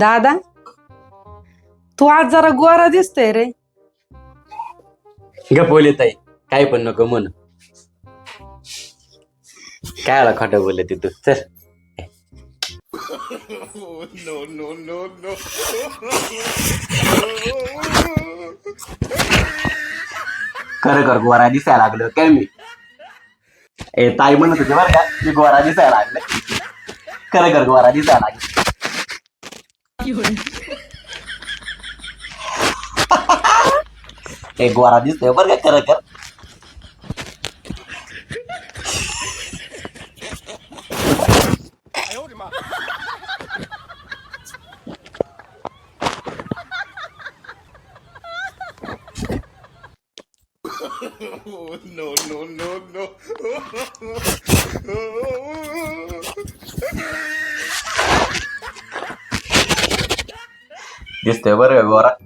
दादा? तू आज जरा गोरा दिसतोय रे. ग बोले ताई काय पण नको म्हण. काय आला खोटं बोलले ते तू? चल. खरं कर गोरा दिसायला लागलो काय मी? ए ताई म्हणत होती बरं का मी गोरा दिसायला लागले. खरं कर गोरा दिसायला लागले. kayak eh, gua radius lebar gak keren kan no no no no. Diz-te agora, agora.